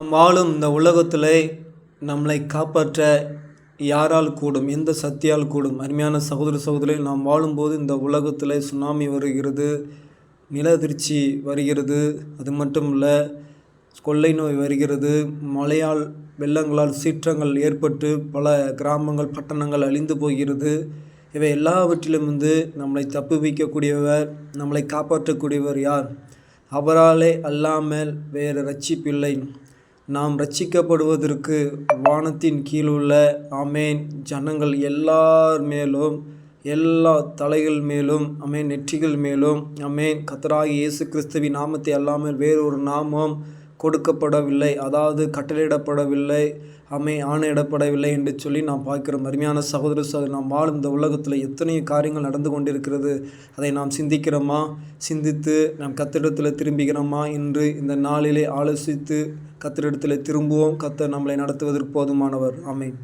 நாம் வாழும் இந்த உலகத்தில் நம்மளை காப்பாற்ற யாரால் கூடும் எந்த சக்தியால் கூடும்? அருமையான சகோதர சகோதரி நாம் வாழும்போது இந்த உலகத்தில் சுனாமி வருகிறது நிலதிர்ச்சி வருகிறது. அது மட்டும் இல்லை கொள்ளை நோய் வருகிறது. மழையால் வெள்ளங்களால் சீற்றங்கள் ஏற்பட்டு பல கிராமங்கள் பட்டணங்கள் அழிந்து போகிறது. இவை எல்லாவற்றிலும் வந்து நம்மளை தப்புவிக்கக்கூடியவர் நம்மளை காப்பாற்றக்கூடியவர் யார்? அவராலே அல்லாமல் வேறு ரட்சிப்பில்லை. நாம் ரட்சிக்கப்படுவதற்கு வானத்தின் கீழுள்ள ஆமேன். ஜனங்கள் எல்லார் மேலும் எல்லா தலைகள் மேலும் அமேன் நெற்றிகள் மேலும் அமேன் கத்தராகி இயேசு கிறிஸ்துவின் நாமத்தை அல்லாமல் வேறொரு நாமம் கொடுக்கப்படவில்லை. அதாவது கட்டளையிடப்படவில்லை. அமை ஆணையிடப்படவில்லை என்று சொல்லி நாம் பார்க்கிறோம் அருமையான சகோதர சகோதரி நாம் வாழும் இந்த உலகத்தில் எத்தனையோ காரியங்கள் நடந்து கொண்டிருக்கிறது. அதை நாம் சிந்திக்கிறோமா? சிந்தித்து நாம் கத்திடத்தில் திரும்புகிறோமா? என்று இந்த நாளிலே ஆலோசித்து கத்திரிடத்தில் திரும்புவோம். கத்த நம்மளை நடத்துவதற்கு போதுமானவர். அமேன்